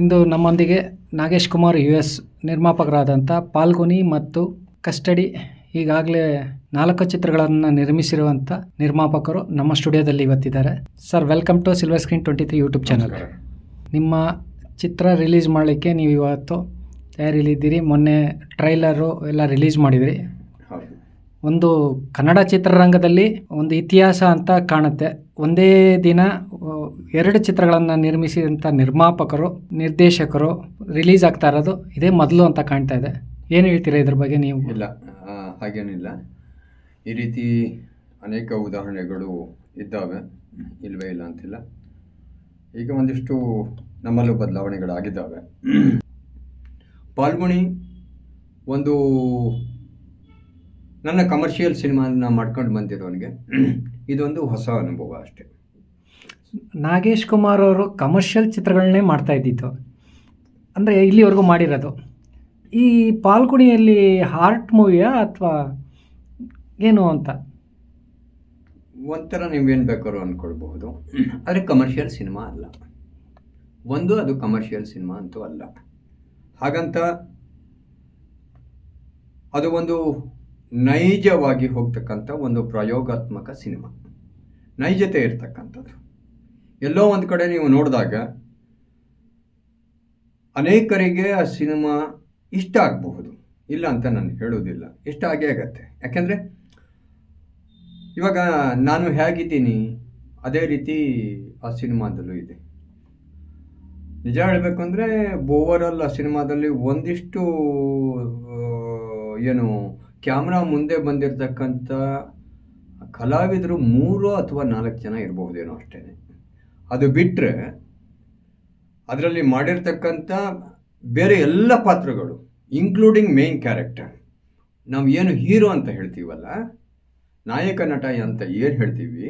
ಇಂದು ನಮ್ಮೊಂದಿಗೆ Nagesh Kumar U S ನಿರ್ಮಾಪಕರಾದಂಥ ಪಾಲ್ಗುನಿ ಮತ್ತು ಕಸ್ಟಡಿ ಈಗಾಗಲೇ ನಾಲ್ಕು ಚಿತ್ರಗಳನ್ನು ನಿರ್ಮಿಸಿರುವಂಥ ನಿರ್ಮಾಪಕರು ನಮ್ಮ ಸ್ಟುಡಿಯೋದಲ್ಲಿ ಇವತ್ತಿದ್ದಾರೆ. Sir welcome to silver screen twenty three YouTube channel. ನಿಮ್ಮ ಚಿತ್ರ ರಿಲೀಸ್ ಮಾಡಲಿಕ್ಕೆ ನೀವು ಇವತ್ತು ತಯಾರಿಲಿದ್ದೀರಿ ಮೊನ್ನೆ ಟ್ರೈಲರು ಎಲ್ಲ ರಿಲೀಸ್ ಮಾಡಿದಿರಿ. ಒಂದು ಕನ್ನಡ ಚಿತ್ರರಂಗದಲ್ಲಿ ಒಂದು ಇತಿಹಾಸ ಅಂತ ಕಾಣುತ್ತೆ. ಒಂದೇ ದಿನ ಎರಡು ಚಿತ್ರಗಳನ್ನು ನಿರ್ಮಿಸಿದಂಥ ನಿರ್ಮಾಪಕರು, ನಿರ್ದೇಶಕರು ರಿಲೀಸ್ ಆಗ್ತಾ ಇರೋದು ಇದೇ ಮೊದಲು ಅಂತ ಕಾಣ್ತಾ ಇದೆ. ಏನು ಹೇಳ್ತೀರಾ ಇದ್ರ ಬಗ್ಗೆ ನೀವು? ಇಲ್ಲ ಹಾಗೇನಿಲ್ಲ. ಈ ರೀತಿ ಅನೇಕ ಉದಾಹರಣೆಗಳು ಇದ್ದಾವೆ. ಇಲ್ಲವೇ ಇಲ್ಲ ಅಂತಿಲ್ಲ. ಈಗ ಒಂದಿಷ್ಟು ನಮ್ಮಲ್ಲೂ ಬದಲಾವಣೆಗಳಾಗಿದ್ದಾವೆ. ಪಾಲ್ಗುಣಿ ಒಂದು ನನ್ನ ಕಮರ್ಷಿಯಲ್ ಸಿನಿಮಾನ ಮಾಡ್ಕೊಂಡು ಬಂದಿರೋನಿಗೆ ಇದೊಂದು ಹೊಸ ಅನುಭವ ಅಷ್ಟೇ. ನಾಗೇಶ್ ಕುಮಾರ್ ಅವರು ಕಮರ್ಷಿಯಲ್ ಚಿತ್ರಗಳನ್ನೇ ಮಾಡ್ತಾ ಇದ್ದಿತ್ತು ಅಂದರೆ ಇಲ್ಲಿವರೆಗೂ ಮಾಡಿರೋದು. ಈ ಪಾಲ್ಗುಣಿಯಲ್ಲಿ ಹಾರ್ಟ್ ಮೂವಿಯಾ ಅಥವಾ ಏನು ಅಂತ? ಒಂಥರ ನೀವೇನು ಬೇಕಾದ್ರೂ ಅಂದ್ಕೊಳ್ಬಹುದು ಆದರೆ ಕಮರ್ಷಿಯಲ್ ಸಿನಿಮಾ ಅಲ್ಲ. ಒಂದು ಅದು ಕಮರ್ಷಿಯಲ್ ಸಿನಿಮಾ ಅಂತೂ ಅಲ್ಲ. ಹಾಗಂತ ಅದು ಒಂದು ನೈಜವಾಗಿ ಹೋಗ್ತಕ್ಕಂಥ ಒಂದು ಪ್ರಯೋಗಾತ್ಮಕ ಸಿನಿಮಾ. ನೈಜತೆ ಇರ್ತಕ್ಕಂಥದ್ದು. ಎಲ್ಲೋ ಒಂದು ಕಡೆ ನೀವು ನೋಡಿದಾಗ ಅನೇಕರಿಗೆ ಆ ಸಿನಿಮಾ ಇಷ್ಟ ಆಗಬಹುದು. ಇಲ್ಲ ಅಂತ ನಾನು ಹೇಳೋದಿಲ್ಲ ಇಷ್ಟ ಆಗೇ ಆಗತ್ತೆ. ಯಾಕೆಂದರೆ ಇವಾಗ ನಾನು ಹೇಗಿದ್ದೀನಿ, ಅದೇ ರೀತಿ ಆ ಸಿನಿಮಾದಲ್ಲೂ ಇದೆ. ನಿಜ ಹೇಳಬೇಕು ಅಂದರೆ ಓವರಾಲ್ ಆ ಸಿನಿಮಾದಲ್ಲಿ ಒಂದಿಷ್ಟು ಏನು ಕ್ಯಾಮ್ರಾ ಮುಂದೆ ಬಂದಿರತಕ್ಕಂಥ ಕಲಾವಿದರು ಮೂರು ಅಥವಾ ನಾಲ್ಕು ಜನ ಇರಬಹುದೇನೋ ಅಷ್ಟೇ. ಅದು ಬಿಟ್ಟರೆ ಅದರಲ್ಲಿ ಮಾಡಿರ್ತಕ್ಕಂಥ ಬೇರೆ ಎಲ್ಲ ಪಾತ್ರಗಳು ಇನ್ಕ್ಲೂಡಿಂಗ್ ಮೇನ್ ಕ್ಯಾರೆಕ್ಟರ್ ನಾವು ಏನು ಹೀರೋ ಅಂತ ಹೇಳ್ತೀವಲ್ಲ, ನಾಯಕ ನಟ ಅಂತ ಏನು ಹೇಳ್ತೀವಿ,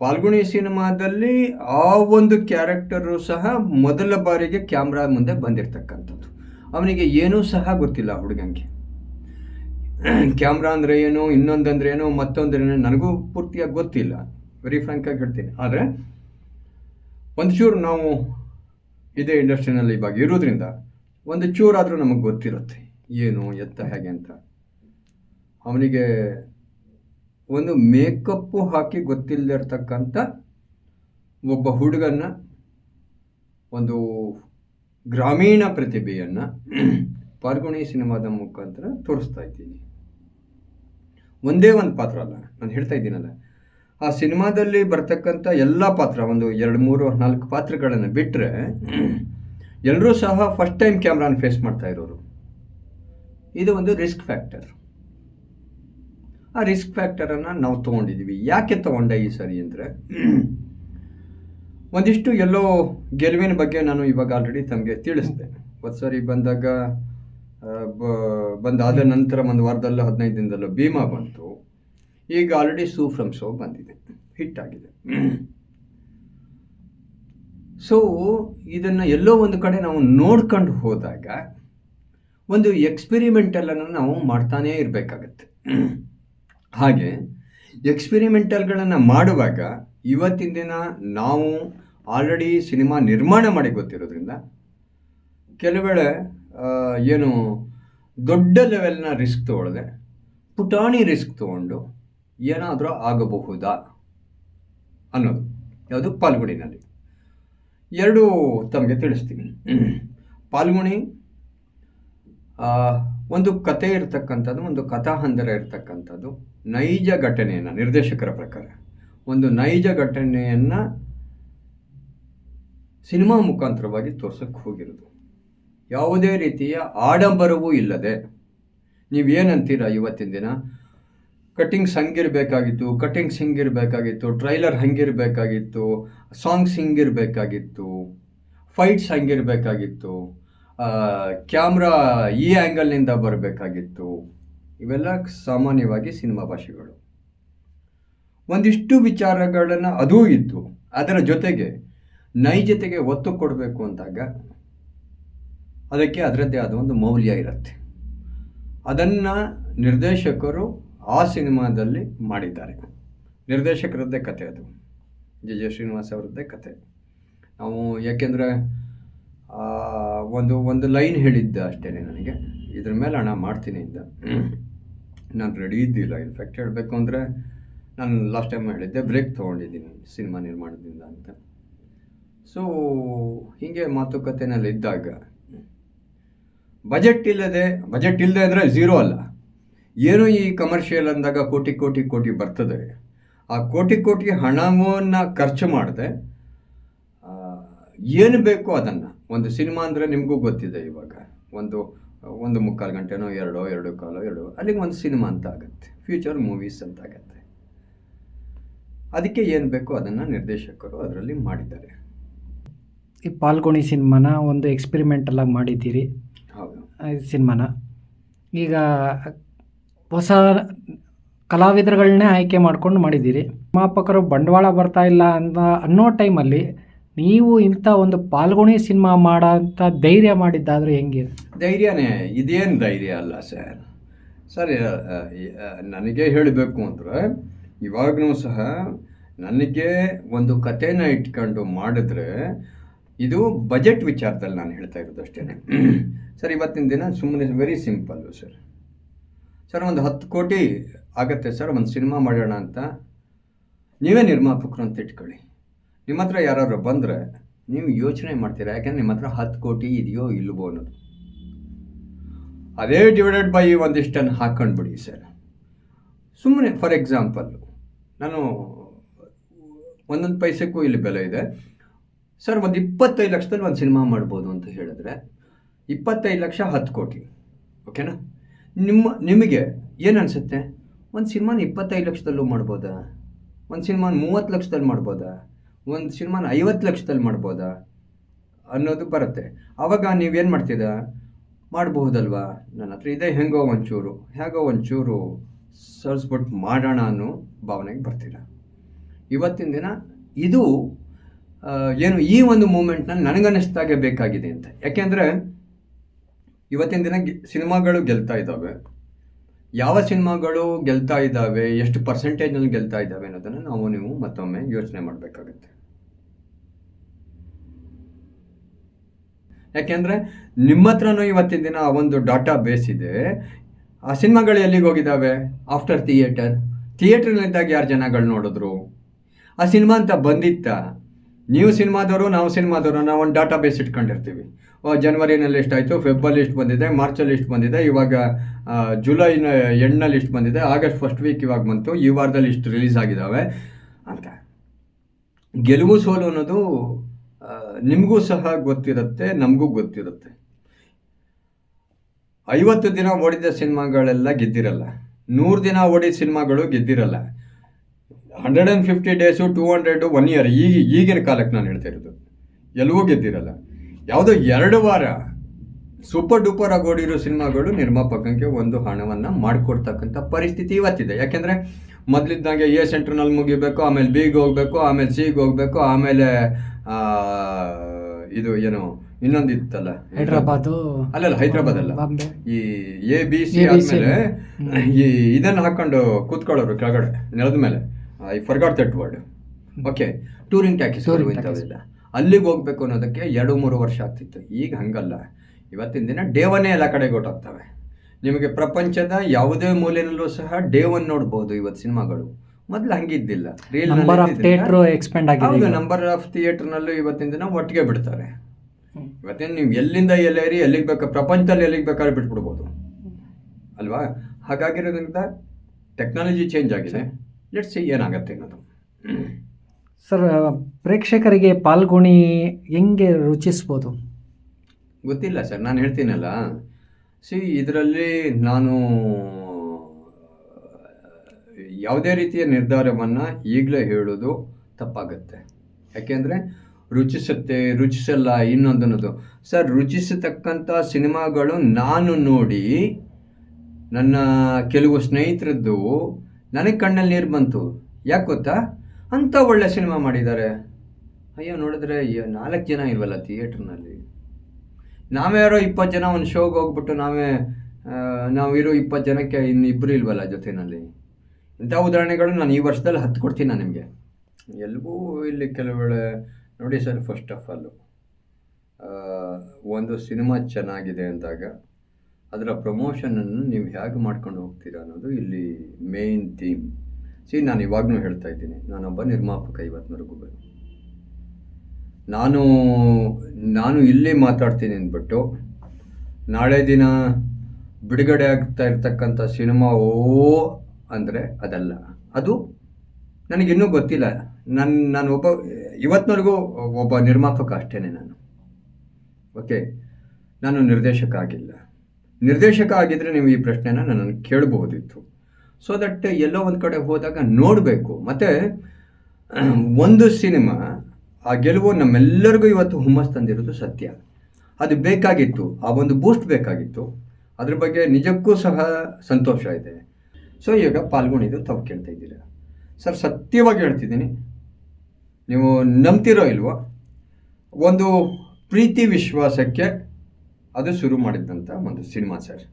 ಪಾಲ್ಗುಣಿ ಸಿನಿಮಾದಲ್ಲಿ ಆ ಒಂದು ಕ್ಯಾರೆಕ್ಟರು ಸಹ ಮೊದಲ ಬಾರಿಗೆ ಕ್ಯಾಮ್ರಾ ಮುಂದೆ ಬಂದಿರತಕ್ಕಂಥದ್ದು. ಅವನಿಗೆ ಏನೂ ಸಹ ಗೊತ್ತಿಲ್ಲ ಹುಡುಗಂಗೆ. ಕ್ಯಾಮ್ರಾ ಅಂದರೆ ಏನು ಇನ್ನೊಂದಂದ್ರೆ ಏನು ಮತ್ತೊಂದ್ರೆ ನನಗೂ ಪೂರ್ತಿಯಾಗಿ ಗೊತ್ತಿಲ್ಲ. ವೆರಿ ಫ್ರಾಂಕಾಗಿ ಹೇಳ್ತೀನಿ. ಆದರೆ, ಒಂದು ಚೂರು ನಾವು ಇದೇ ಇಂಡಸ್ಟ್ರಿನಲ್ಲಿ ಇವಾಗ ಇರೋದ್ರಿಂದ ಒಂದು ಚೂರಾದರೂ ನಮಗೆ ಗೊತ್ತಿರುತ್ತೆ. ಏನು, ಎತ್ತ ಹೇಗೆ ಅಂತ. ಅವನಿಗೆ ಒಂದು ಮೇಕಪ್ಪು ಹಾಕಿ ಗೊತ್ತಿಲ್ಲದಿರ್ತಕ್ಕಂಥ ಒಬ್ಬ ಹುಡುಗನ್ನ, ಒಂದು ಗ್ರಾಮೀಣ ಪ್ರತಿಭೆಯನ್ನು ಪಾಲ್ಗುಣಿ ಸಿನಿಮಾದ ಮುಖಾಂತರ ತೋರಿಸ್ತಾ ಇದ್ದೀನಿ. ಒಂದೇ ಒಂದು ಪಾತ್ರ ಅಲ್ಲ. ನಾನು ಹೇಳ್ತಾ ಇದ್ದೀನಲ್ಲ. ಆ ಸಿನಿಮಾದಲ್ಲಿ ಬರ್ತಕ್ಕಂಥ ಎಲ್ಲ ಪಾತ್ರ, ಒಂದು ಎರಡು, ಮೂರು, ನಾಲ್ಕು ಪಾತ್ರಗಳನ್ನು ಬಿಟ್ಟರೆ ಎಲ್ಲರೂ ಸಹ ಫಸ್ಟ್ ಟೈಮ್ ಕ್ಯಾಮ್ರಾನ ಫೇಸ್ ಮಾಡ್ತಾ ಇರೋರು. ಇದು ಒಂದು ರಿಸ್ಕ್ ಫ್ಯಾಕ್ಟರ್ ಆ ರಿಸ್ಕ್ ಫ್ಯಾಕ್ಟರನ್ನು ನಾವು ತೊಗೊಂಡಿದ್ದೀವಿ ಯಾಕೆ ತೊಗೊಂಡೆ ಈ ಸರಿ ಅಂದರೆ ಒಂದಿಷ್ಟು ಎಲ್ಲೋ ಗೆಲುವಿನ ಬಗ್ಗೆ ನಾನು ಇವಾಗ ಆಲ್ರೆಡಿ ತಮಗೆ ತಿಳಿಸಿದೆ. ಒಂದು ಸರಿ ಬಂದಾಗ ಬಂದಾದ ನಂತರ ಒಂದು ವಾರದಲ್ಲೂ ಹದಿನೈದು ದಿನದಲ್ಲೂ ಭೀಮಾ ಬಂತು. ಈಗ ಆಲ್ರೆಡಿ ಸೂ ಫ್ರಮ್ ಸೋ ಬಂದಿದೆ. ಹಿಟ್ ಆಗಿದೆ. ಸೊ ಇದನ್ನು ಎಲ್ಲೋ ಒಂದು ಕಡೆ ನಾವು ನೋಡ್ಕೊಂಡು ಹೋದಾಗ ಒಂದು ಎಕ್ಸ್ಪೆರಿಮೆಂಟಲನ್ನು ನಾವು ಮಾಡ್ತಾನೇ ಇರಬೇಕಾಗತ್ತೆ. ಹಾಗೆ ಎಕ್ಸ್ಪೆರಿಮೆಂಟಲ್ಗಳನ್ನು ಮಾಡುವಾಗ ಇವತ್ತಿನ ದಿನ ನಾವು ಆಲ್ರೆಡಿ ಸಿನಿಮಾ ನಿರ್ಮಾಣ ಮಾಡಿ ಗೊತ್ತಿರೋದ್ರಿಂದ ಕೆಲವು ವೇಳೆ ಆ, ಏನು ದೊಡ್ಡ ಲೆವೆಲ್ನ ರಿಸ್ಕ್ ತೊಗೊಳ್ದೆ. ಪುಟಾಣಿ ರಿಸ್ಕ್ ತೊಗೊಂಡು ಏನಾದರೂ ಆಗಬಹುದಾ ಅನ್ನೋದು. ಯಾವುದು ಪಾಲ್ಗುಣಿನಲ್ಲಿ ಎರಡು ತಮಗೆ ತಿಳಿಸ್ತೀನಿ. ಪಾಲ್ಗುಣಿ ಒಂದು ಕತೆ ಇರತಕ್ಕಂಥದ್ದು, ಒಂದು ಕಥಾಹಂದರ ಇರತಕ್ಕಂಥದ್ದು ನೈಜ ಘಟನೆಯನ್ನು, ನಿರ್ದೇಶಕರ ಪ್ರಕಾರ. ಒಂದು ನೈಜ ಘಟನೆಯನ್ನು ಸಿನಿಮಾ ಮುಖಾಂತರವಾಗಿ ತೋರ್ಸೋಕ್ಕೆ ಹೋಗಿರೋದು. ಯಾವುದೇ ರೀತಿಯ ಆಡಂಬರವೂ ಇಲ್ಲದೆ. ನೀವೇನಂತೀರ ಇವತ್ತಿನ ದಿನ? ಕಟ್ಟಿಂಗ್ಸ್ ಹಂಗಿರಬೇಕಾಗಿತ್ತು ಕಟ್ಟಿಂಗ್ಸ್ ಹಿಂಗಿರಬೇಕಾಗಿತ್ತು, ಟ್ರೈಲರ್ ಹಂಗಿರಬೇಕಾಗಿತ್ತು, ಸಾಂಗ್ಸ್ ಹಿಂಗಿರಬೇಕಾಗಿತ್ತು, ಫೈಟ್ಸ್ ಹಂಗಿರಬೇಕಾಗಿತ್ತು ಕ್ಯಾಮ್ರಾ ಈ ಆ್ಯಂಗಲ್ನಿಂದ ಬರಬೇಕಾಗಿತ್ತು. ಇವೆಲ್ಲ ಸಾಮಾನ್ಯವಾಗಿ ಸಿನಿಮಾ ಭಾಷೆಗಳು. ಒಂದಿಷ್ಟು ವಿಚಾರಗಳನ್ನು ಅದೂ ಇತ್ತು. ಅದರ ಜೊತೆಗೆ ನೈಜತೆಗೆ ಒತ್ತು ಕೊಡಬೇಕು ಅಂದಾಗ ಅದಕ್ಕೆ ಅದರದ್ದೇ ಆದ ಒಂದು ಮೌಲ್ಯ ಇರುತ್ತೆ. ಅದನ್ನು ನಿರ್ದೇಶಕರು ಆ ಸಿನಿಮಾದಲ್ಲಿ ಮಾಡಿದ್ದಾರೆ. ನಿರ್ದೇಶಕರದ್ದೇ ಕತೆ ಅದು. ಜೆ ಜೆ ಶ್ರೀನಿವಾಸ್ ಅವರದ್ದೇ ಕತೆ. ನಾವು ಯಾಕೆಂದರೆ ಒಂದು ಒಂದು ಲೈನ್ ಹೇಳಿದ್ದ ಅಷ್ಟೇ ನನಗೆ. ಇದ್ರ ಮೇಲೆ ಹಣ ಮಾಡ್ತೀನಿ ಅಂತ ನಾನು ರೆಡಿ ಇದ್ದಿಲ್ಲ. ಇನ್ಫ್ಯಾಕ್ಟ್ ಹೇಳಬೇಕು ಅಂದರೆ, ನಾನು ಲಾಸ್ಟ್ ಟೈಮ್ ಹೇಳಿದ್ದೆ ಬ್ರೇಕ್ ತೊಗೊಂಡಿದ್ದೀನಿ ಸಿನಿಮಾ ನಿರ್ಮಾಣದಿಂದ ಅಂತ. ಸೊ ಹೀಗೆ ಮಾತುಕತೆನಲ್ಲಿ ಇದ್ದಾಗ ಬಜೆಟ್ ಇಲ್ಲದೆ ಬಜೆಟ್ ಇಲ್ಲದೆ ಅಂದರೆ ಝೀರೋ ಅಲ್ಲ. ಏನು ಈ ಕಮರ್ಷಿಯಲ್ ಅಂದಾಗ ಕೋಟಿ ಕೋಟಿ ಕೋಟಿ ಬರ್ತದೆ. ಆ ಕೋಟಿ ಕೋಟಿ ಹಣವನ್ನು ಖರ್ಚು ಮಾಡದೆ ಏನು ಬೇಕೋ ಅದನ್ನು. ಒಂದು ಸಿನಿಮಾ ಅಂದರೆ ನಿಮಗೂ ಗೊತ್ತಿದೆ ಇವಾಗ. ಒಂದು ಒಂದು ಮುಕ್ಕಾಲು ಗಂಟೆನೋ ಎರಡೋ, ಎರಡು ಕಾಲೋ, ಎರಡು, ಅಲ್ಲಿಗೆ ಒಂದು ಸಿನಿಮಾ ಅಂತ ಆಗುತ್ತೆ. ಫ್ಯೂಚರ್ ಮೂವೀಸ್ ಅಂತ ಆಗುತ್ತೆ. ಅದಕ್ಕೆ ಏನು ಬೇಕೋ ಅದನ್ನು ನಿರ್ದೇಶಕರು ಅದರಲ್ಲಿ ಮಾಡಿದ್ದಾರೆ. ಈ ಪಾಲ್ಗೊಣಿ ಸಿನಿಮಾನ ಒಂದು ಎಕ್ಸ್ಪೆರಿಮೆಂಟಲ್ ಎಲ್ಲ ಮಾಡಿದ್ದೀರಿ. ಸಿನಿಮಾನ. ಈಗ ಹೊಸ ಕಲಾವಿದರುಗಳನ್ನೇ ಆಯ್ಕೆ ಮಾಡ್ಕೊಂಡು ಮಾಡಿದ್ದೀರಿ. ನಿರ್ಮಾಪಕರು ಬಂಡವಾಳ ಬರ್ತಾ ಇಲ್ಲ ಅಂತ ಅನ್ನೋ ಟೈಮಲ್ಲಿ ನೀವು ಇಂಥ ಒಂದು ಪಾಲ್ಗುಣಿ ಸಿನಿಮಾ ಮಾಡೋಂಥ ಧೈರ್ಯ ಮಾಡಿದ್ದಾದ್ರೆ ಹೆಂಗೆ? ಧೈರ್ಯನೇ, ಇದೇನು ಧೈರ್ಯ ಅಲ್ಲ ಸರ್. ಸರ್ ನನಗೆ ಹೇಳಬೇಕು ಅಂದರೆ ಇವಾಗಲೂ ಸಹ ನನಗೆ ಒಂದು ಕಥೆನ ಇಟ್ಕೊಂಡು ಮಾಡಿದ್ರೆ ಇದು ಬಜೆಟ್ ವಿಚಾರದಲ್ಲಿ ನಾನು ಹೇಳ್ತಾ ಇರೋದು ಅಷ್ಟೇ. ಸರ್, ಇವತ್ತಿನ ದಿನ ಸುಮ್ಮನೆ ವೆರಿ ಸಿಂಪಲ್ಲು ಸರ್. ಸರ್, ಒಂದು ಹತ್ತು ಕೋಟಿ ಆಗತ್ತೆ ಸರ್, ಒಂದು ಸಿನಿಮಾ ಮಾಡೋಣ ಅಂತ. ನೀವೇ ನಿರ್ಮಾಪಕರು ಅಂತ ಇಟ್ಕೊಳ್ಳಿ. ನಿಮ್ಮ ಹತ್ರ ಯಾರಾದ್ರು ಬಂದರೆ ನೀವು ಯೋಚನೆ ಮಾಡ್ತೀರಾ? ಯಾಕೆಂದ್ರೆ ನಿಮ್ಮ ಹತ್ರ ಹತ್ತು ಕೋಟಿ ಇದೆಯೋ ಇಲ್ಲವೋ ಅನ್ನೋದು. ಅದೇ ಡಿವೈಡೆಡ್ ಬೈ ಒಂದಿಷ್ಟನ್ನು ಹಾಕೊಂಡ್ಬಿಡಿ ಸರ್. ಸುಮ್ಮನೆ ಫಾರ್ ಎಕ್ಸಾಂಪಲ್ಲು ನಾನು ಒಂದೊಂದು ಪೈಸೆಗೂ ಇಲ್ಲಿ ಬೆಲೆ ಇದೆ. ಸರ್, ಒಂದು ಇಪ್ಪತ್ತೈದು ಲಕ್ಷದಲ್ಲಿ ಒಂದು ಸಿನಿಮಾ ಮಾಡ್ಬೋದು ಅಂತ ಹೇಳಿದ್ರೆ ಇಪ್ಪತ್ತೈದು ಲಕ್ಷ ಹತ್ತು ಕೋಟಿ, ಓಕೆನಾ? ನಿಮ್ಮ, ನಿಮಗೆ ಏನು ಅನಿಸುತ್ತೆ? ಒಂದು ಸಿನಿಮಾನ ಇಪ್ಪತ್ತೈದು ಲಕ್ಷದಲ್ಲೂ ಮಾಡ್ಬೋದಾ? ಒಂದು ಸಿನಿಮಾನ ಮೂವತ್ತು ಲಕ್ಷದಲ್ಲಿ ಮಾಡ್ಬೋದಾ? ಒಂದು ಸಿನಿಮಾನ ಐವತ್ತು ಲಕ್ಷದಲ್ಲಿ ಮಾಡ್ಬೋದಾ? ಅನ್ನೋದು ಬರುತ್ತೆ. ಆವಾಗ ನೀವೇನು ಮಾಡ್ತೀರಾ? ಮಾಡಬಹುದಲ್ವಾ? ನನ್ನ ಹತ್ರ ಇದೆ, ಹೆಂಗೋ ಒಂಚೂರು, ಹೇಗೋ ಒಂಚೂರು ಸರ್ಸ್ಬಿಟ್ಟು ಮಾಡೋಣ ಅನ್ನೋ ಭಾವನೆಗೆ ಬರ್ತೀರಾ. ಇವತ್ತಿನ ದಿನ ಇದು ಏನು ಈ ಒಂದು ಮೂಮೆಂಟ್ನಲ್ಲಿ ನನಗನ್ನಿಸ್ದಾಗೆ ಬೇಕಾಗಿದೆ ಅಂತ. ಯಾಕೆಂದರೆ ಇವತ್ತಿನ ದಿನ ಸಿನಿಮಾಗಳು ಗೆಲ್ತಾ ಇದ್ದಾವೆ. ಯಾವ ಸಿನಿಮಾಗಳು ಗೆಲ್ತಾ ಇದ್ದಾವೆ, ಎಷ್ಟು ಪರ್ಸೆಂಟೇಜ್ನಲ್ಲಿ ಗೆಲ್ತಾ ಇದ್ದಾವೆ ಅನ್ನೋದನ್ನು ನಾವು, ನೀವು ಮತ್ತೊಮ್ಮೆ ಯೋಚನೆ ಮಾಡಬೇಕಾಗುತ್ತೆ. ಯಾಕೆಂದರೆ ನಿಮ್ಮ ಹತ್ರನೂ ಇವತ್ತಿನ ದಿನ ಆ ಒಂದು ಡಾಟಾ ಬೇಸ್ ಇದೆ. ಆ ಸಿನಿಮಾಗಳು ಎಲ್ಲಿಗೆ ಹೋಗಿದ್ದಾವೆ? ಆಫ್ಟರ್ ಥಿಯೇಟರ್ ಥಿಯೇಟ್ರಲ್ಲಿದ್ದಾಗ ಯಾರು ಜನಗಳು ನೋಡಿದ್ರು? ಆ ಸಿನಿಮಾ ಅಂತ ಬಂದಿತ್ತ? ನೀವು ಸಿನಿಮಾದವರು, ನಾವು ಸಿನಿಮಾದವರು, ನಾವು ಒಂದು ಡಾಟಾ ಬೇಸ್ ಇಟ್ಕೊಂಡಿರ್ತೀವಿ ಜನವರಿನಲ್ಲಿ ಎಷ್ಟಾಯಿತು ಫೆಬ್ರಲ್ಲಿ ಇಷ್ಟು ಬಂದಿದೆ ಮಾರ್ಚಲ್ಲಿ ಇಷ್ಟು ಬಂದಿದೆ, ಇವಾಗ ಜುಲೈನ ಎಂಡ್ನಲ್ಲಿ ಇಷ್ಟು ಬಂದಿದೆ ಆಗಸ್ಟ್ ಫಸ್ಟ್ ವೀಕ್ ಇವಾಗ ಬಂತು, ಈ ವಾರದಲ್ಲಿ ಇಷ್ಟು ರಿಲೀಸ್ ಆಗಿದ್ದಾವೆ ಅಂತ. ಗೆಲುವು ಸೋಲು ಅನ್ನೋದು ನಿಮಗೂ ಸಹ ಗೊತ್ತಿರುತ್ತೆ, ನಮಗೂ ಗೊತ್ತಿರುತ್ತೆ. ಐವತ್ತು ದಿನ ಓಡಿದ ಸಿನಿಮಾಗಳೆಲ್ಲ ಗೆದ್ದಿರಲ್ಲ. ನೂರು ದಿನ ಓಡಿದ ಸಿನಿಮಾಗಳು ಗೆದ್ದಿರಲ್ಲ. Hundred and fifty days two hundred one year ಈಗ ಈಗಿನ ಕಾಲಕ್ಕೆ ನಾನು ಹೇಳ್ತಾ ಇರೋದು. ಎಲ್ಲವೂ ಗೆದ್ದಿರಲ್ಲ. ಯಾವುದೋ ಎರಡು ವಾರ ಸೂಪರ್ ಡೂಪರ್ ಆಗಿ ಓಡಿರೋ ಸಿನಿಮಾಗಳು ನಿರ್ಮಾಪಕಂಗೆ ಒಂದು ಹಣವನ್ನು ಮಾಡಿಕೊಡ್ತಕ್ಕಂಥ ಪರಿಸ್ಥಿತಿ ಇವತ್ತಿದೆ. ಯಾಕೆಂದರೆ ಮೊದಲಿದ್ದಂಗೆ ಎ ಸೆಂಟ್ರ್ನಲ್ಲಿ ಮುಗಿಬೇಕು ಆಮೇಲೆ ಬಿಗೆ ಹೋಗಬೇಕು ಆಮೇಲೆ ಸಿಗೆ ಹೋಗಬೇಕು ಆಮೇಲೆ ಇದು ಏನು ಇನ್ನೊಂದು ಇತ್ತಲ್ಲ ಹೈದ್ರಾಬಾದ್. ಅಲ್ಲಲ್ಲ ಹೈದ್ರಾಬಾದ್ ಅಲ್ಲ ಈ ಎ ಬಿ ಸಿ. ಆದ್ಮೇಲೆ ಈ ಇದನ್ನು ಹಾಕೊಂಡು ಕೂತ್ಕೊಳ್ಳೋರು ಕೆಳಗಡೆ ನೆಲದ ಮೇಲೆ. I forgot that word okay touring tax ಇಂಥವೆಲ್ಲ. ಅಲ್ಲಿಗೆ ಹೋಗ್ಬೇಕು ಅನ್ನೋದಕ್ಕೆ ಎರಡು ಮೂರು ವರ್ಷ ಆಗ್ತಿತ್ತು. ಈಗ ಹಂಗಲ್ಲ. ಇವತ್ತಿನ ದಿನ ಡೇವನ್ನೇ ಎಲ್ಲ ಕಡೆ ಗೊತ್ತಾಗ್ತವೆ ನಿಮಗೆ ಪ್ರಪಂಚದ ಯಾವುದೇ ಮೂಲೆಯಲ್ಲೂ ಸಹ ಡೇವನ್ ನೋಡ್ಬೋದು ಇವತ್ತು ಸಿನಿಮಾಗಳು. ಮೊದಲು ಹಂಗಿದ್ದಿಲ್ಲ. ನಂಬರ್ ಆಫ್ ಇದ್ದಿದ್ದಿಲ್ಲ. ಥಿಯೇಟ್ರು ಎಕ್ಸ್ಪೆಂಡ್ ಆಗಿದೆ. ನಂಬರ್ ಆಫ್ ಥಿಯೇಟರ್ನಲ್ಲೂ ಇವತ್ತಿನ ದಿನ ಒಟ್ಟಿಗೆ ಬಿಡ್ತಾರೆ. ಇವತ್ತಿನ ಇವತ್ತೇನು ನೀವು ಎಲ್ಲಿಂದ ಎಲ್ಲೇರಿ ಎಲ್ಲಿಗೆ ಬೇಕಾ ಪ್ರಪಂಚದಲ್ಲಿ ಎಲ್ಲಿಗೆ ಬೇಕಾದ್ರೆ ಬಿಟ್ಬಿಡ್ಬೋದು. ಅಲ್ವಾ? ಹಾಗಾಗಿರೋದ್ರಿಂದ ಟೆಕ್ನಾಲಜಿ ಚೇಂಜ್ ಆಗಿದೆ. ಲೆಟ್ಸ್ ಸಿ ಏನಾಗತ್ತೆ ಅನ್ನೋದು. ಸರ್ ಪ್ರೇಕ್ಷಕರಿಗೆ ಪಾಲ್ಗೊಣಿ ಹೆಂಗೆ ರುಚಿಸ್ಬೋದು? ಗೊತ್ತಿಲ್ಲ ಸರ್ ನಾನು ಹೇಳ್ತೀನಲ್ಲ. ಸಿ ಇದರಲ್ಲಿ ನಾನು ಯಾವುದೇ ರೀತಿಯ ನಿರ್ಧಾರವನ್ನು ಈಗಲೇ ಹೇಳೋದು ತಪ್ಪಾಗುತ್ತೆ. ಯಾಕೆಂದರೆ ರುಚಿಸುತ್ತೆ ರುಚಿಸಲ್ಲ ಇನ್ನೊಂದನ್ನೋದು. ಸರ್ ರುಚಿಸತಕ್ಕಂಥ ಸಿನಿಮಾಗಳು ನಾನು ನೋಡಿ ನನ್ನ ಕೆಲವು ಸ್ನೇಹಿತರದ್ದು ನನಗೆ ಕಣ್ಣಲ್ಲಿ ನೀರು ಬಂತು. ಯಾಕೆ ಗೊತ್ತಾ? ಅಂಥ ಒಳ್ಳೆ ಸಿನಿಮಾ ಮಾಡಿದ್ದಾರೆ ಅಯ್ಯೋ, ನೋಡಿದ್ರೆ ನಾಲ್ಕು ಜನ ಇಲ್ವಲ್ಲ ಥಿಯೇಟ್ರ್ನಲ್ಲಿ? ನಾವೇ ಯಾರೋ ಇಪ್ಪತ್ತು ಜನ ಒಂದು ಶೋಗೆ ಹೋಗ್ಬಿಟ್ಟು ನಾವೇ ನಾವು ನಾವಿರೋ ಇಪ್ಪತ್ತು ಜನಕ್ಕೆ ಇನ್ನು ಇಬ್ಬರು ಇಲ್ವಲ್ಲ ಜೊತೆಯಲ್ಲಿ ಇಂಥ ಉದಾಹರಣೆಗಳು ನಾನು ಈ ವರ್ಷದಲ್ಲಿ ಹತ್ತು ಕೊಡ್ತೀನಿ ನಾನು ನಿಮಗೆ. ಎಲ್ಗೂ ಇಲ್ಲಿ ಕೆಲವು ವೇಳೆ ನೋಡಿ ಸರ್ ಫಸ್ಟ್ ಆಫ್ ಆಲು ಒಂದು ಸಿನಿಮಾ ಚೆನ್ನಾಗಿದೆ ಅಂದಾಗ ಅದರ ಪ್ರಮೋಷನನ್ನು ನೀವು ಹೇಗೆ ಮಾಡ್ಕೊಂಡು ಹೋಗ್ತೀರಾ ಅನ್ನೋದು ಇಲ್ಲಿ ಮೇನ್ ಥೀಮ್ ಸಿ ನಾನು ಇವಾಗಲೂ ಹೇಳ್ತಾ ಇದ್ದೀನಿ. ನಾನೊಬ್ಬ ನಿರ್ಮಾಪಕ ಇವತ್ತಿನವರೆಗೂ ನಾನು ನಾನು ಇಲ್ಲೇ ಮಾತಾಡ್ತೀನಿ ಅಂದ್ಬಿಟ್ಟು ನಾಳೆ ದಿನ ಬಿಡುಗಡೆ ಆಗ್ತಾ ಇರ್ತಕ್ಕಂಥ ಸಿನಿಮಾ ಓ ಅಂದರೆ ಅದಲ್ಲ. ಅದು ನನಗಿನ್ನೂ ಗೊತ್ತಿಲ್ಲ. ನನ್ನ ನಾನು ಒಬ್ಬ ಇವತ್ತಿನವರೆಗೂ ಒಬ್ಬ ನಿರ್ಮಾಪಕ ಅಷ್ಟೇ ನಾನು. ಓಕೆ ನಾನು ನಿರ್ದೇಶಕ ಆಗಿಲ್ಲ. ನಿರ್ದೇಶಕ ಆಗಿದ್ದರೆ ನೀವು ಈ ಪ್ರಶ್ನೆನ ನನ್ನನ್ನು ಕೇಳಬಹುದಿತ್ತು. ಸೊ ದಟ್ ಎಲ್ಲೋ ಒಂದು ಕಡೆ ಹೋದಾಗ ನೋಡಬೇಕು. ಮತ್ತು, ಒಂದು ಸಿನಿಮಾ, ಆ ಗೆಲುವು ನಮ್ಮೆಲ್ಲರಿಗೂ ಇವತ್ತು ಹುಮ್ಮಸ್ ತಂದಿರೋದು ಸತ್ಯ. ಅದು ಬೇಕಾಗಿತ್ತು. ಆ ಒಂದು ಬೂಸ್ಟ್ ಬೇಕಾಗಿತ್ತು. ಅದ್ರ ಬಗ್ಗೆ ನಿಜಕ್ಕೂ ಸಹ ಸಂತೋಷ ಇದೆ. ಸೊ ಈಗ ಪಾಲ್ಗೊಂಡಿದ್ದು ತಾವು ಕೇಳ್ತಾ ಇದ್ದೀರಾ? ಸರ್ ಸತ್ಯವಾಗಿ ಹೇಳ್ತಿದ್ದೀನಿ. ನೀವು ನಂಬ್ತಿರೋ ಇಲ್ವೋ? ಒಂದು ಪ್ರೀತಿ ವಿಶ್ವಾಸಕ್ಕೆ ಅದು ಶುರು ಮಾಡಿದ್ದಂಥ ಒಂದು ಸಿನಿಮಾ ಸರ್.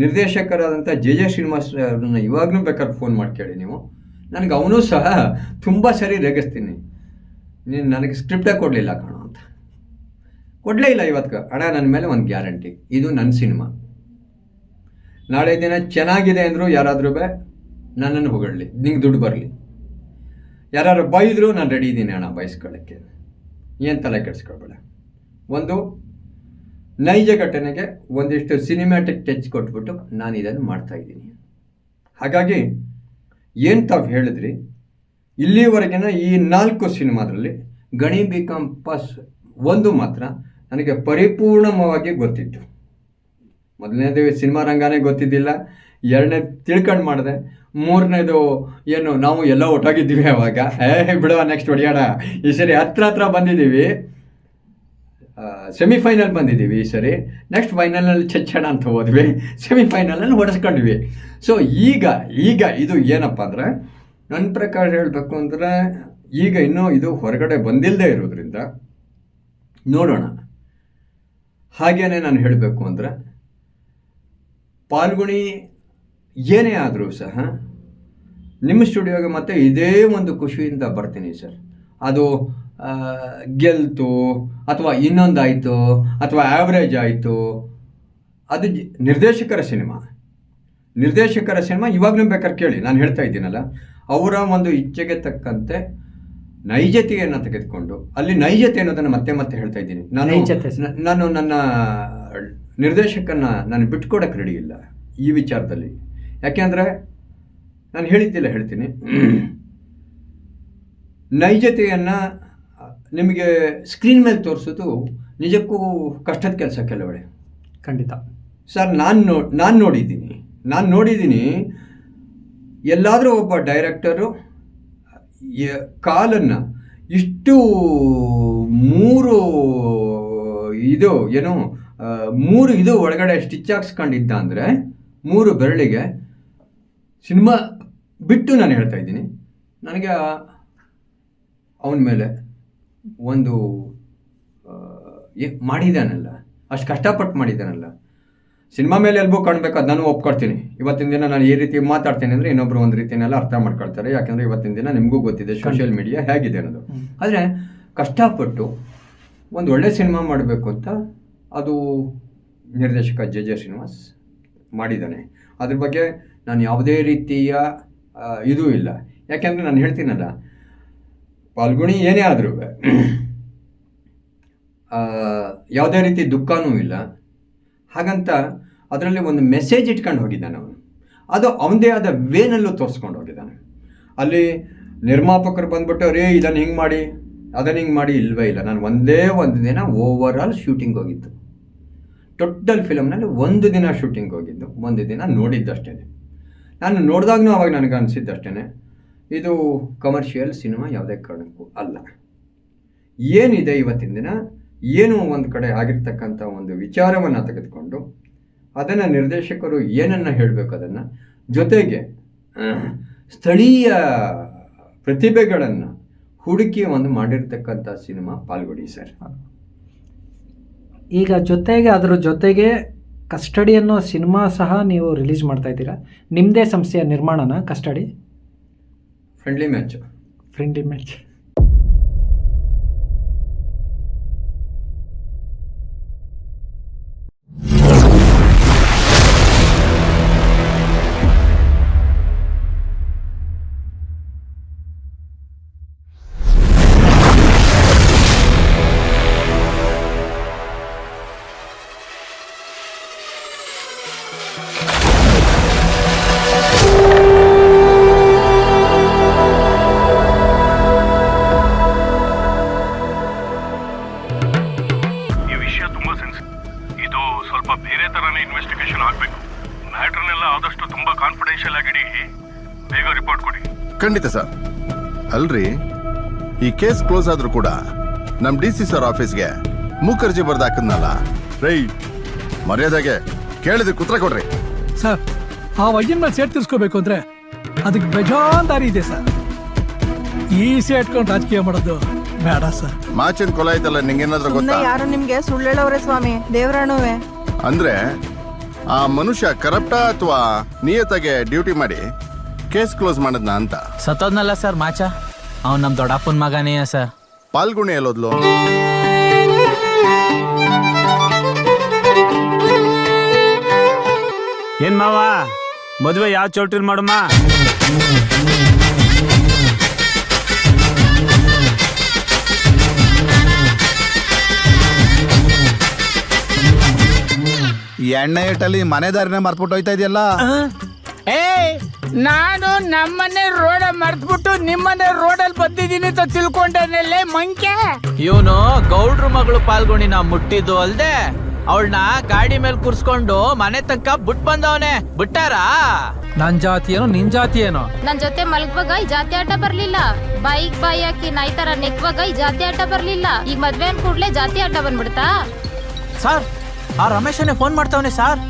ನಿರ್ದೇಶಕರಾದಂಥ ಜೆ ಜೆ ಶ್ರೀನಿವಾಸ್ ಅವ್ರನ್ನ ಇವಾಗಲೂ ಬೇಕಾದ್ರೆ ಫೋನ್ ಮಾಡಿ ಕೇಳಿ ನೀವು. ನನಗೆ ಅವನು ಸಹ ತುಂಬ ಸರಿ ರೇಗಿಸ್ತೀನಿ. ನೀನು ನನಗೆ ಸ್ಕ್ರಿಪ್ಟೇ ಕೊಡಲಿಲ್ಲ ಕಾಣೋ ಅಂತ. ಕೊಡಲೇ ಇಲ್ಲ ಇವತ್ತು ಅಣ್ಣ, ನನ್ನ ಮೇಲೆ ಒಂದು ಗ್ಯಾರಂಟಿ ಇದು ನನ್ನ ಸಿನಿಮಾ. ನಾಳೆ ದಿನ ಚೆನ್ನಾಗಿದೆ ಅಂದರೂ ಯಾರಾದರೂ ಬೇ, ನನ್ನನ್ನು ಹೊಗಳಲಿ. ನಿಂಗೆ ದುಡ್ಡು ಬರಲಿ. ಯಾರು ಬೈದರೂ ನಾನು ರೆಡಿ ಇದ್ದೀನಿ ಅಣ್ಣ ಬಯಸ್ಕೊಳ್ಳೋಕ್ಕೆ ಏನು ತಲೆ ಕೆಡಿಸ್ಕೊಳ್ಬೇಡ ಒಂದು ನೈಜ ಘಟನೆಗೆ ಒಂದಿಷ್ಟು ಸಿನಿಮ್ಯಾಟಿಕ್ ಟಚ್ ಕೊಟ್ಬಿಟ್ಟು ನಾನು ಇದನ್ನು ಮಾಡ್ತಾ ಇದ್ದೀನಿ. ಹಾಗಾಗಿ ಏನು ತಾವು ಹೇಳಿದ್ರಿ? ಇಲ್ಲಿವರೆಗಿನ ಈ ನಾಲ್ಕು ಸಿನಿಮಾದಲ್ಲಿ ಗಣಿ ಬಿ ಕಂಪಸ್ ಪಾಸ್ ಒಂದು ಮಾತ್ರ ನನಗೆ ಪರಿಪೂರ್ಣವಾಗಿ ಗೊತ್ತಿತ್ತು. ಮೊದಲನೇದು ಸಿನಿಮಾ ರಂಗನೇ ಗೊತ್ತಿದ್ದಿಲ್ಲ, ಎರಡನೇ ತಿಳ್ಕೊಂಡು ಮಾಡಿದೆ, ಮೂರನೇದು ಏನು ನಾವು ಎಲ್ಲ ಒಟ್ಟಾಗಿದ್ದೀವಿ ಅವಾಗ. ಏ ಬಿಡುವ ನೆಕ್ಸ್ಟ್ ಹೊಡಿಯೋಣ ಈ ಸರಿ ಹತ್ರ ಹತ್ರ ಬಂದಿದ್ದೀವಿ. ಸೆಮಿಫೈನಲ್ ಬಂದಿದ್ದೀವಿ ಈ ಸರಿ. ನೆಕ್ಸ್ಟ್ ಫೈನಲಲ್ಲಿ ಚಚ್ಚಣ ಅಂತ ಹೋದ್ವಿ. ಸೆಮಿಫೈನಲಲ್ಲಿ ಹೊಡೆಸ್ಕೊಂಡ್ವಿ ಸೊ ಈಗ ಈಗ ಇದು ಏನಪ್ಪ ಅಂದರೆ ನನ್ನ ಪ್ರಕಾರ ಹೇಳಬೇಕು ಅಂದರೆ, ಈಗ ಇನ್ನೂ ಇದು ಹೊರಗಡೆ ಬಂದಿಲ್ಲದೆ ಇರೋದ್ರಿಂದ, ನೋಡೋಣ. ಹಾಗೇನೆ ನಾನು ಹೇಳಬೇಕು ಅಂದರೆ, ಪಾಲ್ಗುಣಿ ಏನೇ ಆದರೂ ಸಹ, ನಿಮ್ಮ ಸ್ಟುಡಿಯೋಗೆ ಮತ್ತೆ ಇದೇ ಒಂದು ಖುಷಿಯಿಂದ ಬರ್ತೀನಿ ಸರ್. ಅದು ಗೆಲ್ತು ಅಥವಾ ಇನ್ನೊಂದಾಯಿತು ಅಥವಾ ಆ್ಯಾವ್ರೇಜ್ ಆಯಿತು ಅದು ನಿರ್ದೇಶಕರ ಸಿನಿಮಾ. ನಿರ್ದೇಶಕರ ಸಿನಿಮಾ ಇವಾಗಲೂ ಬೇಕಾದ್ರೆ ಕೇಳಿ ನಾನು ಹೇಳ್ತಾ ಇದ್ದೀನಲ್ಲ. ಅವರ ಒಂದು ಇಚ್ಛೆಗೆ ತಕ್ಕಂತೆ ನೈಜತೆಯನ್ನು ತೆಗೆದುಕೊಂಡು ಅಲ್ಲಿ ನೈಜತೆ ಅನ್ನೋದನ್ನು ಮತ್ತೆ ಮತ್ತೆ ಹೇಳ್ತಾ ಇದ್ದೀನಿ. ನಾನು. ನಾನು ನನ್ನ ನಿರ್ದೇಶಕನ ನಾನು ಬಿಟ್ಕೊಡಕ್ಕೆ ರೆಡಿ ಇಲ್ಲ ಈ ವಿಚಾರದಲ್ಲಿ. ಯಾಕೆಂದರೆ ನಾನು ಹೇಳಿದ್ದಿಲ್ಲ ಹೇಳ್ತೀನಿ. ನೈಜತೆಯನ್ನು ನಿಮಗೆ ಸ್ಕ್ರೀನ್ ಮೇಲೆ ತೋರಿಸೋದು ನಿಜಕ್ಕೂ ಕಷ್ಟದ ಕೆಲಸ ಕೆಲವೆಡೆ. ಖಂಡಿತ. ಸರ್ ನಾನು ನೋ ನಾನು ನೋಡಿದ್ದೀನಿ. ನಾನು ನೋಡಿದ್ದೀನಿ ಎಲ್ಲಾದರೂ ಒಬ್ಬ ಡೈರೆಕ್ಟರು ಕಾಲನ್ನು ಇಷ್ಟು ಮೂರು ಇದು ಏನು ಮೂರು ಇದು ಒಳಗಡೆ ಸ್ಟಿಚ್ ಹಾಕ್ಸ್ಕೊಂಡಿದ್ದ ಅಂದರೆ ಮೂರು ಬೆರಳಿಗೆ ಸಿನಿಮಾ ಬಿಟ್ಟು ನಾನು ಹೇಳ್ತಾ ಇದ್ದೀನಿ. ನನಗೆ ಅವನ ಮೇಲೆ ಒಂದು ಮಾಡಿದ್ದಾನಲ್ಲ. ಅಷ್ಟು ಕಷ್ಟಪಟ್ಟು ಮಾಡಿದ್ದಾನಲ್ಲ. ಸಿನಿಮಾ ಮೇಲೆ ಎಲ್ಬೋ ಕಾಣಬೇಕು ಅದು ನಾನು ಒಪ್ಕೊಳ್ತೀನಿ. ಇವತ್ತಿನ ದಿನ ನಾನು ಈ ರೀತಿ ಮಾತಾಡ್ತೀನಿ ಅಂದರೆ ಇನ್ನೊಬ್ರು ಒಂದು ರೀತಿನೆಲ್ಲ ಅರ್ಥ ಮಾಡ್ಕೊಳ್ತಾರೆ. ಯಾಕಂದರೆ ಇವತ್ತಿನ ದಿನ ನಿಮಗೂ ಗೊತ್ತಿದೆ ಸೋಷಿಯಲ್ ಮೀಡಿಯಾ ಹೇಗಿದೆ ಅನ್ನೋದು. ಆದರೆ ಕಷ್ಟಪಟ್ಟು ಒಂದು ಒಳ್ಳೆ ಸಿನಿಮಾ ಮಾಡಬೇಕು ಅಂತ ಅದು ನಿರ್ದೇಶಕ ಜೆ ಜೆ ಶ್ರೀನಿವಾಸ್ ಮಾಡಿದ್ದಾನೆ. ಅದ್ರ ಬಗ್ಗೆ ನಾನು ಯಾವುದೇ ರೀತಿಯ ಇದೂ ಇಲ್ಲ. ಯಾಕೆಂದರೆ ನಾನು ಹೇಳ್ತೀನಲ್ಲ ಪಾಲ್ಗುಣಿ ಏನೇ ಆದರೂ ಯಾವುದೇ ರೀತಿ ದುಃಖನೂ ಇಲ್ಲ. ಹಾಗಂತ ಅದರಲ್ಲಿ ಒಂದು ಮೆಸೇಜ್ ಇಟ್ಕೊಂಡು ಹೋಗಿದ್ದಾನೆ ಅವನು. ಅದು ಅವನದೇ ಆದ ವೇನಲ್ಲೂ ತೋರಿಸ್ಕೊಂಡು ಹೋಗಿದ್ದಾನೆ. ಅಲ್ಲಿ ನಿರ್ಮಾಪಕರು ಬಂದ್ಬಿಟ್ಟು ರೇ ಇದನ್ನು ಹಿಂಗೆ ಮಾಡಿ, ಅದನ್ನು ಹಿಂಗೆ ಮಾಡಿ, ಇಲ್ವೇ ಇಲ್ಲ. ನಾನು ಒಂದೇ ಒಂದು ದಿನ ಓವರ್ ಆಲ್ ಶೂಟಿಂಗ್ ಹೋಗಿದ್ದು. ಟೋಟಲ್ ಫಿಲಮ್ನಲ್ಲಿ ಒಂದು ದಿನ ಶೂಟಿಂಗ್ ಹೋಗಿದ್ದು. ಒಂದು ದಿನ ನೋಡಿದ್ದಷ್ಟೇ ನಾನು ನೋಡಿದಾಗ್ನೂ ಅವಾಗ ನನಗೆ ಅನಿಸಿದ್ದಷ್ಟೇ ಇದು ಕಮರ್ಷಿಯಲ್ ಸಿನಿಮಾ ಯಾವುದೇ ಕಾರಣಕ್ಕೂ ಅಲ್ಲ. ಏನಿದೆ ಇವತ್ತಿನ ದಿನ? ಏನು ಒಂದು ಕಡೆ ಆಗಿರ್ತಕ್ಕಂಥ ಒಂದು ವಿಚಾರವನ್ನು ತೆಗೆದುಕೊಂಡು ಅದನ್ನು ನಿರ್ದೇಶಕರು ಏನನ್ನು ಹೇಳಬೇಕು ಅದನ್ನು? ಜೊತೆಗೆ ಸ್ಥಳೀಯ ಪ್ರತಿಭೆಗಳನ್ನು ಹುಡುಕಿ ಒಂದು ಮಾಡಿರ್ತಕ್ಕಂಥ ಸಿನಿಮಾ ಪಾಲ್ಗೊಡಿ ಸರ್ ಈಗ ಜೊತೆಗೆ, ಅದರ ಜೊತೆಗೆ ಕಸ್ಟಡಿ ಅನ್ನೋ ಸಿನಿಮಾ ಸಹ ನೀವು ರಿಲೀಸ್ ಮಾಡ್ತಾ ಇದ್ದೀರಾ? ನಿಮ್ಮದೇ ಸಂಸ್ಥೆಯ ನಿರ್ಮಾಣನ custody friendly match friendly image ತುಂಬಾ ಸೆನ್ಸ್ ಇದು ಸ್ವಲ್ಪ ಬೇರೆ ತರನೇ ಇನ್ವೆಸ್ಟಿಗೇಷನ್ ಆಗಬೇಕು. ಮ್ಯಾಟ್ರನ್ನೆಲ್ಲ ಆದಷ್ಟು ತುಂಬಾ ಕಾನ್ಫಿಡೆನ್ಷಿಯಲ್ ಆಗಿಡಿ. ಬೇಗ ರಿಪೋರ್ಟ್ ಕೊಡಿ. ಖಂಡಿತ ಸರ್. ಅಲ್ರಿ ಈ ಕೇಸ್ ಕ್ಲೋಸ್ ಆದ್ರೂ ಕೂಡ ನಮ್ ಡಿ ಸಿ ಸರ್ ಆಫೀಸ್ಗೆ ಮುಖರ್ಜಿ ಬರ್ದಾಕದ್ನಲ್ಲ. ರೈ ಮರ್ಯಾದೆಗೆ ಕೇಳಿದ್ರೆ ಕುತ್ರ ಕೊಡ್ರಿ. ಸರ್ ಆ ವಯ್ಯನ್ ಮೇಲೆ ಸೇಟ್ ತಿರ್ಸ್ಕೋಬೇಕು ಅಂದ್ರೆ ಅದಕ್ಕೆ ಬೇಜಾನ್ ದಾರಿ ಇದೆ ಸರ್. ಈಸಿ ಇಟ್ಕೊಂಡು ರಾಜಕೀಯ ಮಾಡೋದು. ಬೇಡ ಸರ್. ಮಾಚಿನ ಕೊಲ ಐತಲ್ಲ ನಿಂಗೇನಾದ್ರೂ ಸುಮ್ನೆ ಗೊತ್ತಾ? ಯಾರು ನಿಮ್ಗೆ? ಸುಳ್ಳು ಹೇಳವ್ರೆ ಸ್ವಾಮಿ ದೇವರಾಣುವೆ ಅಂದ್ರೆ ಆ ಮನುಷ್ಯ ಕರಪ್ಟ ಅಥವಾ ನಿಯತಗೆ ಡ್ಯೂಟಿ ಮಾಡಿ ಕೇಸ್ ಕ್ಲೋಸ್ ಮಾಡದ್ನ ಅಂತ? ಸತ್ತೋದ್ನಲ್ಲ ಸರ್ ಮಾಚ. ಅವ್ನು ನಮ್ಮ ದೊಡ್ಡಪ್ಪನ ಮಗನೇ ಸರ್. ಪಾಲ್ಗುಣಿ ಎಲ್ಲೋದ್ಲು ಏನ್ ಮಾವ ಮದುವೆ ಯಾವ ಚೌಟ್ರಿಲ್ ಮಾಡಮ್ಮ? ಎಣ್ಣೆ ಇಟ್ಟಲ್ಲಿ ಮನೆ ದಾರಿನೇ ಮರ್ತ್ಬಿಟ್ಟು ಹೋಯ್ತಾ ಇದೆಯಲ್ಲ? ಏ ನಾನು ನಮ್ಮನೆ ರೋಡ ಮರ್ತ್ಬಿಟ್ಟು ನಿಮ್ಮನೆ ರೋಡಲ್ಲಿ ಬಂದಿದ್ದೀನಿ ಅಂತ ತಿಳ್ಕೊಂಡೇನಲ್ಲೇ ಮಂಕೆ? ಇವನು ಗೌಡ್ರ ಮಗಳು ಪಾಲ್ಗೊಂಡಿ ನಾ ಮುಟ್ಟಿದ್ದು ಅಲ್ದೆ ಅವಳನ್ನ ಗಾಡಿ ಮೇಲೆ ಕುರ್ಸ್ಕೊಂಡು ಮನೆ ತನಕ ಬಿಟ್ ಬಂದವನೆ. ಬಿಟ್ಟಾರಾ? ನನ್ ಜಾತಿ ಏನೋ ನಿನ್ ಜಾತಿ ಏನೋ ನನ್ ಜೊತೆ ಮಲ್ಗುವಾಗ ಈ ಜಾತಿ ಆಟ ಬರ್ಲಿಲ್ಲ. ಬೈಕ್ ಬಾಯಿ ಹಾಕಿ ನಾಯಿ ತರ ನೆಕ್ವಾಗ ಈ ಜಾತಿ ಆಟ ಬರ್ಲಿಲ್ಲ. ಈಗ ಮದ್ವೆ ಅನ್ ಕೂಡ್ಲೆ ಜಾತಿ ಆಟ ಬಂದ್ಬಿಡ್ತಾ? ಸರ್ ಆ ರಮೇಶನೇ ಫೋನ್ ಮಾಡ್ತಾವನೆ ಸರ್.